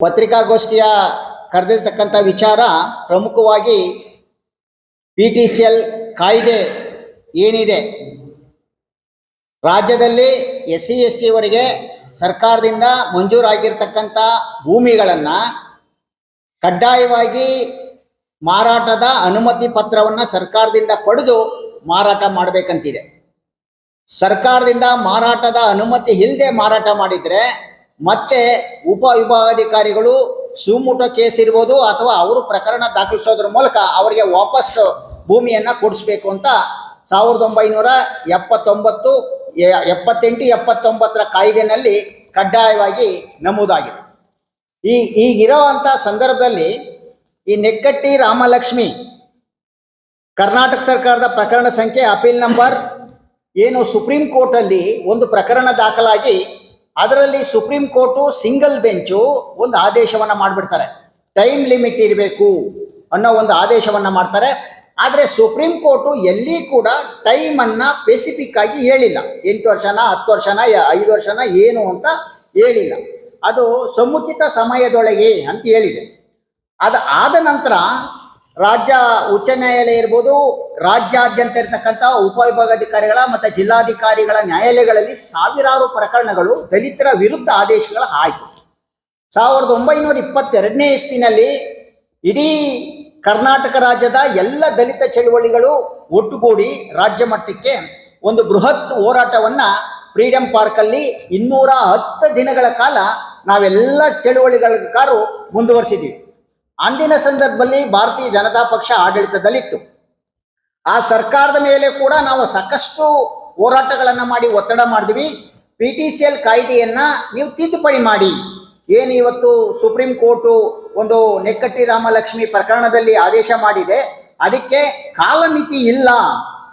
ಪತ್ರಿಕಾಗೋಷ್ಠಿಯ ಕರೆದಿರ್ತಕ್ಕಂಥ ವಿಚಾರ ಪ್ರಮುಖವಾಗಿ P T C L ಕಾಯ್ದೆ ಏನಿದೆ? ರಾಜ್ಯದಲ್ಲಿ ಎಸ್ ಸಿ ಎಸ್ ಟಿವರೆಗೆ ಸರ್ಕಾರದಿಂದ ಮಂಜೂರಾಗಿರ್ತಕ್ಕಂಥ ಭೂಮಿಗಳನ್ನು ಕಡ್ಡಾಯವಾಗಿ ಮಾರಾಟದ ಅನುಮತಿ ಪತ್ರವನ್ನು ಸರ್ಕಾರದಿಂದ ಪಡೆದು ಮಾರಾಟ ಮಾಡಬೇಕಂತಿದೆ. ಸರ್ಕಾರದಿಂದ ಮಾರಾಟದ ಅನುಮತಿ ಇಲ್ಲದೆ ಮಾರಾಟ ಮಾಡಿದ್ರೆ ಮತ್ತೆ ಉಪ ವಿಭಾಗಾಧಿಕಾರಿಗಳು ಸುಮುಟ ಕೇಸ್ ಇರ್ಬೋದು ಅಥವಾ ಅವರು ಪ್ರಕರಣ ದಾಖಲಿಸೋದ್ರ ಮೂಲಕ ಅವರಿಗೆ ವಾಪಸ್ ಭೂಮಿಯನ್ನ ಕೊಡಿಸ್ಬೇಕು ಅಂತ ಸಾವಿರದ ಒಂಬೈನೂರ ಎಪ್ಪತ್ತೊಂಬತ್ತು ಎಪ್ಪತ್ತೆಂಟು, ಎಪ್ಪತ್ತೊಂಬತ್ತರ ಕಾಯ್ದೆನಲ್ಲಿ ಕಡ್ಡಾಯವಾಗಿ ನಮೂದಾಗಿದೆ. ಈ ಈಗಿರೋವಂಥ ಸಂದರ್ಭದಲ್ಲಿ ಈ ನೆಕ್ಕಟ್ಟಿ ರಾಮಲಕ್ಷ್ಮಿ, ಕರ್ನಾಟಕ ಸರ್ಕಾರದ ಪ್ರಕರಣ ಸಂಖ್ಯೆ ಅಪೀಲ್ ನಂಬರ್ ಏನು ಸುಪ್ರೀಂ ಕೋರ್ಟಲ್ಲಿ ಒಂದು ಪ್ರಕರಣ ದಾಖಲಾಗಿ ಅದರಲ್ಲಿ ಸುಪ್ರೀಂ ಕೋರ್ಟು ಸಿಂಗಲ್ ಬೆಂಚು ಒಂದು ಆದೇಶವನ್ನ ಮಾಡಿಬಿಡ್ತಾರೆ. ಟೈಮ್ ಲಿಮಿಟ್ ಇರಬೇಕು ಅನ್ನೋ ಒಂದು ಆದೇಶವನ್ನ ಮಾಡ್ತಾರೆ. ಆದರೆ ಸುಪ್ರೀಂ ಕೋರ್ಟು ಎಲ್ಲಿ ಕೂಡ ಟೈಮನ್ನು ಸ್ಪೆಸಿಫಿಕ್ ಆಗಿ ಹೇಳಿಲ್ಲ. ಎಂಟು ವರ್ಷನ, ಹತ್ತು ವರ್ಷನ ಐದು ವರ್ಷನ, ಏನು ಅಂತ ಹೇಳಿಲ್ಲ. ಅದು ಸಮುಚಿತ ಸಮಯದೊಳಗೆ ಅಂತ ಹೇಳಿದೆ. ಅದು ಆದ ನಂತರ ರಾಜ್ಯ ಉಚ್ಚ ನ್ಯಾಯಾಲಯ ಇರ್ಬೋದು, ರಾಜ್ಯಾದ್ಯಂತ ಇರತಕ್ಕಂಥ ಉಪವಿಭಾಗಾಧಿಕಾರಿಗಳ ಮತ್ತು ಜಿಲ್ಲಾಧಿಕಾರಿಗಳ ನ್ಯಾಯಾಲಯಗಳಲ್ಲಿ ಸಾವಿರಾರು ಪ್ರಕರಣಗಳು ದಲಿತರ ವಿರುದ್ಧ ಆದೇಶಗಳ ಆಯಿತು. ಸಾವಿರದ ಒಂಬೈನೂರ ಇಪ್ಪತ್ತೆರಡನೇ ಇಸ್ವಿನಲ್ಲಿ ಇಡೀ ಕರ್ನಾಟಕ ರಾಜ್ಯದ ಎಲ್ಲ ದಲಿತ ಚಳುವಳಿಗಳು ಒಟ್ಟುಗೂಡಿ ರಾಜ್ಯ ಮಟ್ಟಕ್ಕೆ ಒಂದು ಬೃಹತ್ ಹೋರಾಟವನ್ನ ಫ್ರೀಡಂ ಪಾರ್ಕಲ್ಲಿ ಇನ್ನೂರ ಹತ್ತು ದಿನಗಳ ಕಾಲ ನಾವೆಲ್ಲ ಚಳುವಳಿಗಾರರು ಮುಂದುವರಿಸಿದ್ವಿ. ಅಂದಿನ ಸಂದರ್ಭದಲ್ಲಿ ಭಾರತೀಯ ಜನತಾ ಪಕ್ಷ ಆಡಳಿತದಲ್ಲಿತ್ತು. ಆ ಸರ್ಕಾರದ ಮೇಲೆ ಕೂಡ ನಾವು ಸಾಕಷ್ಟು ಹೋರಾಟಗಳನ್ನು ಮಾಡಿ ಒತ್ತಡ ಮಾಡಿದ್ವಿ. ಪಿ ಟಿ ಸಿ ಎಲ್ ಕಾಯ್ದೆಯನ್ನು ನೀವು ತಿದ್ದುಪಡಿ ಮಾಡಿ. ಏನು ಇವತ್ತು ಸುಪ್ರೀಂ ಕೋರ್ಟು ಒಂದು ನೆಕ್ಕಟ್ಟಿ ರಾಮಲಕ್ಷ್ಮಿ ಪ್ರಕರಣದಲ್ಲಿ ಆದೇಶ ಮಾಡಿದೆ. ಅದಕ್ಕೆ ಕಾಲಮಿತಿ ಇಲ್ಲ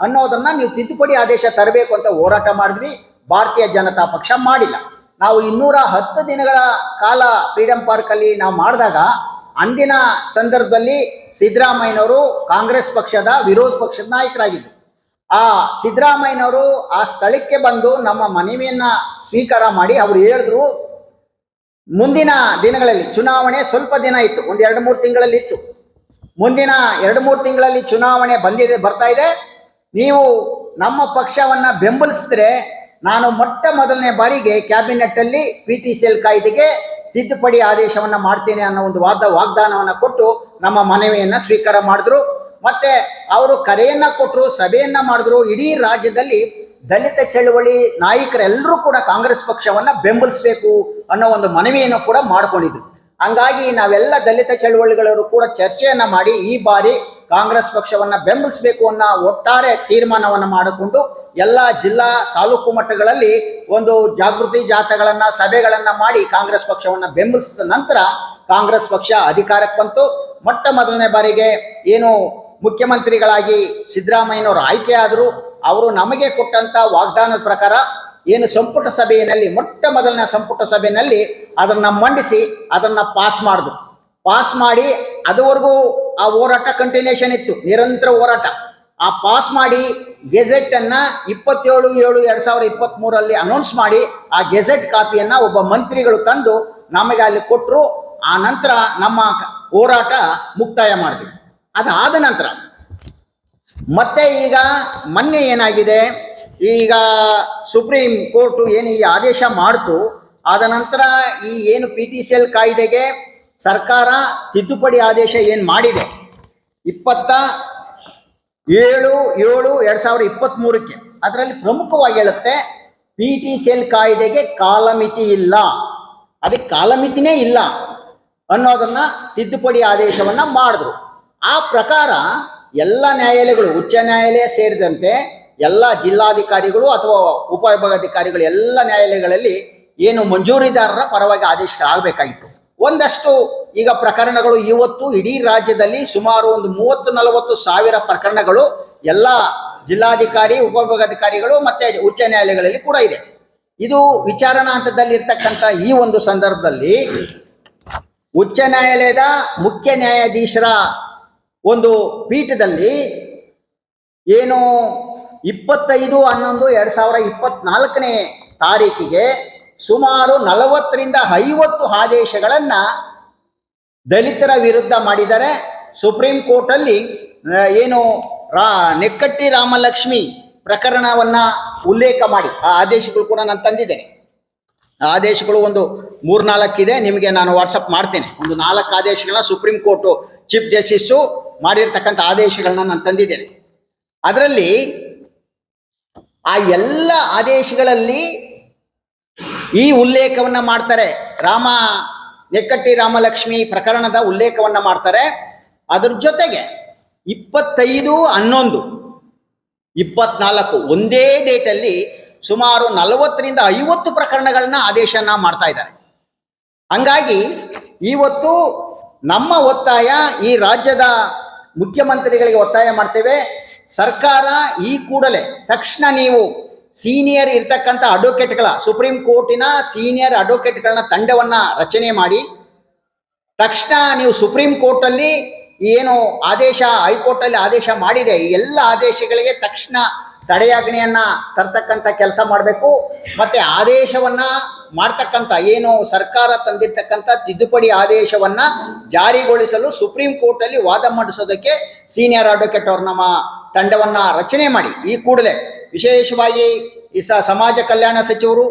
ಅನ್ನೋದನ್ನ ನೀವು ತಿದ್ದುಪಡಿ ಆದೇಶ ತರಬೇಕು ಅಂತ ಹೋರಾಟ ಮಾಡಿದ್ವಿ. ಭಾರತೀಯ ಜನತಾ ಪಕ್ಷ ಮಾಡಿಲ್ಲ. ನಾವು ಇನ್ನೂರ ಹತ್ತು ದಿನಗಳ ಕಾಲ ಫ್ರೀಡಂ ಪಾರ್ಕಲ್ಲಿ ನಾವು ಮಾಡಿದಾಗ ಅಂದಿನ ಸಂದರ್ಭದಲ್ಲಿ ಸಿದ್ದರಾಮಯ್ಯನವರು ಕಾಂಗ್ರೆಸ್ ಪಕ್ಷದ ವಿರೋಧ ಪಕ್ಷದ ನಾಯಕರಾಗಿದ್ದರು. ಆ ಸಿದ್ದರಾಮಯ್ಯನವರು ಆ ಸ್ಥಳಕ್ಕೆ ಬಂದು ನಮ್ಮ ಮನವಿಯನ್ನ ಸ್ವೀಕಾರ ಮಾಡಿ ಅವರು ಹೇಳಿದ್ರು, ಮುಂದಿನ ದಿನಗಳಲ್ಲಿ ಚುನಾವಣೆ ಸ್ವಲ್ಪ ದಿನ ಇತ್ತು, ಒಂದು ಎರಡು ಮೂರು ತಿಂಗಳಲ್ಲಿ ಇತ್ತು. ಮುಂದಿನ ಎರಡು ಮೂರು ತಿಂಗಳಲ್ಲಿ ಚುನಾವಣೆ ಬಂದಿದೆ, ಬರ್ತಾ ಇದೆ. ನೀವು ನಮ್ಮ ಪಕ್ಷವನ್ನ ಬೆಂಬಲಿಸಿದ್ರೆ ನಾನು ಮೊಟ್ಟ ಮೊದಲನೇ ಬಾರಿಗೆ ಕ್ಯಾಬಿನೆಟ್ ಅಲ್ಲಿ ಪಿ ಟಿ ಸಿ ಎಲ್ ಕಾಯ್ದೆಗೆ ತಿದ್ದುಪಡಿ ಆದೇಶವನ್ನು ಮಾಡ್ತೇನೆ ಅನ್ನೋ ಒಂದು ವಾದ ವಾಗ್ದಾನವನ್ನು ಕೊಟ್ಟು ನಮ್ಮ ಮನವಿಯನ್ನು ಸ್ವೀಕಾರ ಮಾಡಿದ್ರು. ಮತ್ತೆ ಅವರು ಕರೆಯನ್ನ ಕೊಟ್ಟರು ಸಭೆಯನ್ನ ಮಾಡಿದ್ರು. ಇಡೀ ರಾಜ್ಯದಲ್ಲಿ ದಲಿತ ಚಳವಳಿ ನಾಯಕರೆಲ್ಲರೂ ಕೂಡ ಕಾಂಗ್ರೆಸ್ ಪಕ್ಷವನ್ನು ಬೆಂಬಲಿಸಬೇಕು ಅನ್ನೋ ಒಂದು ಮನವಿಯನ್ನು ಕೂಡ ಮಾಡ್ಕೊಂಡಿದ್ರು. ಹಂಗಾಗಿ ನಾವೆಲ್ಲ ದಲಿತ ಚಳವಳಿಗಳವರು ಕೂಡ ಚರ್ಚೆಯನ್ನ ಮಾಡಿ ಈ ಬಾರಿ ಕಾಂಗ್ರೆಸ್ ಪಕ್ಷವನ್ನ ಬೆಂಬಲಿಸಬೇಕು ಅನ್ನೋ ಒಟ್ಟಾರೆ ತೀರ್ಮಾನವನ್ನು ಮಾಡಿಕೊಂಡು ಎಲ್ಲ ಜಿಲ್ಲಾ ತಾಲೂಕು ಮಟ್ಟಗಳಲ್ಲಿ ಒಂದು ಜಾಗೃತಿ ಜಾಥಾಗಳನ್ನ, ಸಭೆಗಳನ್ನ ಮಾಡಿ ಕಾಂಗ್ರೆಸ್ ಪಕ್ಷವನ್ನ ಬೆಂಬಲಿಸಿದ ನಂತರ ಕಾಂಗ್ರೆಸ್ ಪಕ್ಷ ಅಧಿಕಾರಕ್ಕೆ ಬಂತು. ಮೊಟ್ಟ ಮೊದಲನೇ ಬಾರಿಗೆ ಏನು ಮುಖ್ಯಮಂತ್ರಿಗಳಾಗಿ ಸಿದ್ದರಾಮಯ್ಯನವರು ಆಯ್ಕೆ ಆದರು, ಅವರು ನಮಗೆ ಕೊಟ್ಟಂತ ವಾಗ್ದಾನದ ಪ್ರಕಾರ ಏನು ಸಂಪುಟ ಸಭೆಯಲ್ಲಿ, ಮೊಟ್ಟ ಮೊದಲನೇ ಸಂಪುಟ ಸಭೆಯಲ್ಲಿ ಅದನ್ನ ಮಂಡಿಸಿ ಅದನ್ನ ಪಾಸ್ ಮಾಡಿದ್ರು. ಪಾಸ್ ಮಾಡಿ ಅದುವರೆಗೂ ಆ ಹೋರಾಟ ಕಂಟಿನ್ಯೂಷನ್ ಇತ್ತು, ನಿರಂತರ ಹೋರಾಟ. ಆ ಪಾಸ್ ಮಾಡಿ ಗೆಜೆಟ್ ಅನ್ನ ಇಪ್ಪತ್ತೇಳು, ಏಳು, ಎರಡ್ ಸಾವಿರ ಇಪ್ಪತ್ತ್ ಮೂರಲ್ಲಿ ಅನೌನ್ಸ್ ಮಾಡಿ, ಆ ಗೆಜೆಟ್ ಕಾಪಿಯನ್ನ ಒಬ್ಬ ಮಂತ್ರಿಗಳು ತಂದು ನಮಗೆ ಅಲ್ಲಿ ಕೊಟ್ಟರು ಆ ನಂತರ ನಮ್ಮ ಹೋರಾಟ ಮುಕ್ತಾಯ ಮಾಡಿದ್ವಿ. ಅದಾದ ನಂತರ ಮತ್ತೆ ಈಗ ಮೊನ್ನೆ ಏನಾಗಿದೆ? ಈಗ ಸುಪ್ರೀಂ ಕೋರ್ಟು ಏನು ಈ ಆದೇಶ ಮಾಡ್ತು, ಆದ ನಂತರ ಈ ಏನು ಪಿ ಟಿ ಸಿ ಎಲ್ ಕಾಯ್ದೆಗೆ ಸರ್ಕಾರ ತಿದ್ದುಪಡಿ ಆದೇಶ ಏನು ಮಾಡಿದೆ? ಇಪ್ಪತ್ತ ಏಳು ಏಳು ಎರಡ್ ಸಾವಿರ ಇಪ್ಪತ್ತ್ ಮೂರಕ್ಕೆ ಅದರಲ್ಲಿ ಪ್ರಮುಖವಾಗಿ ಹೇಳುತ್ತೆ, ಪಿ ಟಿ ಸಿ ಎಲ್ ಕಾಯ್ದೆಗೆ ಕಾಲಮಿತಿ ಇಲ್ಲ. ಅದಕ್ಕೆ ಕಾಲಮಿತಿನೇ ಇಲ್ಲ ಅನ್ನೋದನ್ನ ತಿದ್ದುಪಡಿ ಆದೇಶವನ್ನ ಮಾಡಿದ್ರು. ಆ ಪ್ರಕಾರ ಎಲ್ಲ ನ್ಯಾಯಾಲಯಗಳು, ಉಚ್ಚ ನ್ಯಾಯಾಲಯ ಸೇರಿದಂತೆ ಎಲ್ಲ ಜಿಲ್ಲಾಧಿಕಾರಿಗಳು ಅಥವಾ ಉಪವಿಭಾಗಾಧಿಕಾರಿಗಳು ಎಲ್ಲ ನ್ಯಾಯಾಲಯಗಳಲ್ಲಿ ಏನು ಮಂಜೂರಿದಾರರ ಪರವಾಗಿ ಆದೇಶಗಳಾಗಬೇಕಾಗಿತ್ತು. ಒಂದಷ್ಟು ಈಗ ಪ್ರಕರಣಗಳು ಇವತ್ತು ಇಡೀ ರಾಜ್ಯದಲ್ಲಿ ಸುಮಾರು ಒಂದು ಮೂವತ್ತು ನಲವತ್ತು ಸಾವಿರ ಪ್ರಕರಣಗಳು ಎಲ್ಲ ಜಿಲ್ಲಾಧಿಕಾರಿ, ಉಪವಿಭಾಗಾಧಿಕಾರಿಗಳು ಮತ್ತೆ ಉಚ್ಚ ನ್ಯಾಯಾಲಯಗಳಲ್ಲಿ ಕೂಡ ಇದೆ. ಇದು ವಿಚಾರಣಾ ಹಂತದಲ್ಲಿ ಇರ್ತಕ್ಕಂಥ ಈ ಒಂದು ಸಂದರ್ಭದಲ್ಲಿ ಉಚ್ಚ ನ್ಯಾಯಾಲಯದ ಮುಖ್ಯ ನ್ಯಾಯಾಧೀಶರ ಒಂದು ಪೀಠದಲ್ಲಿ ಏನು ಇಪ್ಪತ್ತೈದು, ಹನ್ನೊಂದು, ಎರಡ್ ಸಾವಿರ ಇಪ್ಪತ್ನಾಲ್ಕನೇ ತಾರೀಕಿಗೆ ಸುಮಾರು ನಲವತ್ತರಿಂದ ಐವತ್ತು ಆದೇಶಗಳನ್ನು ದಲಿತರ ವಿರುದ್ಧ ಮಾಡಿದರೆ ಸುಪ್ರೀಂ ಕೋರ್ಟ್ ಅಲ್ಲಿ ಏನು, ರಾ, ನೆಕ್ಕಟ್ಟಿ ರಾಮಲಕ್ಷ್ಮಿ ಪ್ರಕರಣವನ್ನ ಉಲ್ಲೇಖ ಮಾಡಿ. ಆ ಆದೇಶಗಳು ಕೂಡ ನಾನು ತಂದಿದ್ದೇನೆ. ಆ ಆದೇಶಗಳು ಒಂದು ಮೂರ್ನಾಲ್ಕಿದೆ, ನಿಮಗೆ ನಾನು ವಾಟ್ಸಪ್ ಮಾಡ್ತೇನೆ. ಒಂದು ನಾಲ್ಕು ಆದೇಶಗಳನ್ನ ಸುಪ್ರೀಂ ಕೋರ್ಟು ಚೀಫ್ ಜಸ್ಟಿಸ್ಸು ಮಾಡಿರ್ತಕ್ಕಂಥ ಆದೇಶಗಳನ್ನ ನಾನು ತಂದಿದ್ದೇನೆ. ಅದರಲ್ಲಿ ಆ ಎಲ್ಲ ಆದೇಶಗಳಲ್ಲಿ ಈ ಉಲ್ಲೇಖವನ್ನ ಮಾಡ್ತಾರೆ. ರಾಮ ನೆಕ್ಕಟ್ಟಿ ರಾಮಲಕ್ಷ್ಮಿ ಪ್ರಕರಣದ ಉಲ್ಲೇಖವನ್ನ ಮಾಡ್ತಾರೆ. ಅದ್ರ ಜೊತೆಗೆ ಇಪ್ಪತ್ತೈದು ಹನ್ನೊಂದು ಇಪ್ಪತ್ನಾಲ್ಕು ಒಂದೇ ಡೇಟಲ್ಲಿ ಸುಮಾರು ನಲವತ್ತರಿಂದ ಐವತ್ತು ಪ್ರಕರಣಗಳನ್ನ ಆದೇಶನ ಮಾಡ್ತಾ ಇದ್ದಾರೆ. ಹಂಗಾಗಿ ಇವತ್ತು ನಮ್ಮ ಒತ್ತಾಯ ಈ ರಾಜ್ಯದ ಮುಖ್ಯಮಂತ್ರಿಗಳಿಗೆ ಒತ್ತಾಯ ಮಾಡ್ತೇವೆ. ಸರ್ಕಾರ ಈ ಕೂಡಲೇ ತಕ್ಷಣ ನೀವು ಸೀನಿಯರ್ ಇರ್ತಕ್ಕಂಥ ಅಡ್ವೊಕೇಟ್ಗಳ, ಸುಪ್ರೀಂ ಕೋರ್ಟಿನ ಸೀನಿಯರ್ ಅಡ್ವೊಕೇಟ್ಗಳನ್ನ ತಂಡವನ್ನ ರಚನೆ ಮಾಡಿ, ತಕ್ಷಣ ನೀವು ಸುಪ್ರೀಂ ಕೋರ್ಟಲ್ಲಿ ಏನು ಆದೇಶ, ಹೈಕೋರ್ಟಲ್ಲಿ ಆದೇಶ ಮಾಡಿದೆ ಎಲ್ಲ ಆದೇಶಗಳಿಗೆ ತಕ್ಷಣ ತಡೆಯಾಜ್ಞೆಯನ್ನ ತರ್ತಕ್ಕಂಥ ಕೆಲಸ ಮಾಡಬೇಕು. ಮತ್ತೆ ಆದೇಶವನ್ನ ಮಾಡ್ತಕ್ಕಂಥ, ಏನು ಸರ್ಕಾರ ತಂದಿರ್ತಕ್ಕಂಥ ತಿದ್ದುಪಡಿ ಆದೇಶವನ್ನ ಜಾರಿಗೊಳಿಸಲು ಸುಪ್ರೀಂ ಕೋರ್ಟಲ್ಲಿ ವಾದ ಮಾಡಿಸೋದಕ್ಕೆ ಸೀನಿಯರ್ ಅಡ್ವೊಕೇಟ್ ಅವ್ರ ನಮ್ಮ ತಂಡವನ್ನ ರಚನೆ ಮಾಡಿ, ಈ ಕೂಡಲೇ. ವಿಶೇಷವಾಗಿ ಈ ಸಮಾಜ ಕಲ್ಯಾಣ ಸಚಿವರು,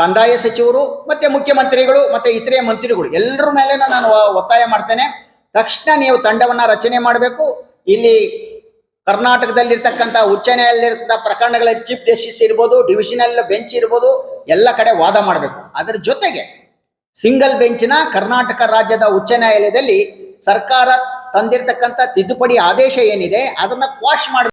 ಕಂದಾಯ ಸಚಿವರು, ಮತ್ತೆ ಮುಖ್ಯಮಂತ್ರಿಗಳು, ಮತ್ತೆ ಇತರೆ ಮಂತ್ರಿಗಳು ಎಲ್ಲರ ಮೇಲೆ ನಾನು ಒತ್ತಾಯ ಮಾಡ್ತೇನೆ. ತಕ್ಷಣ ನೀವು ತಂಡವನ್ನ ರಚನೆ ಮಾಡಬೇಕು. ಇಲ್ಲಿ ಕರ್ನಾಟಕದಲ್ಲಿರ್ತಕ್ಕಂಥ ಉಚ್ಚ ನ್ಯಾಯಾಲಯದ ಪ್ರಕರಣಗಳ ಚೀಫ್ ಜಸ್ಟಿಸ್ ಇರ್ಬೋದು, ಡಿವಿಷನಲ್ ಬೆಂಚ್ ಇರ್ಬೋದು, ಎಲ್ಲ ಕಡೆ ವಾದ ಮಾಡಬೇಕು. ಅದರ ಜೊತೆಗೆ ಸಿಂಗಲ್ ಬೆಂಚ್ನ ಕರ್ನಾಟಕ ರಾಜ್ಯದ ಉಚ್ಚ ನ್ಯಾಯಾಲಯದಲ್ಲಿ ಸರ್ಕಾರ ತಂದಿರತಕ್ಕಂಥ ತಿದ್ದುಪಡಿ ಆದೇಶ ಏನಿದೆ, ಅದನ್ನ ಕ್ವಾಶ್ ಮಾಡಬೇಕು.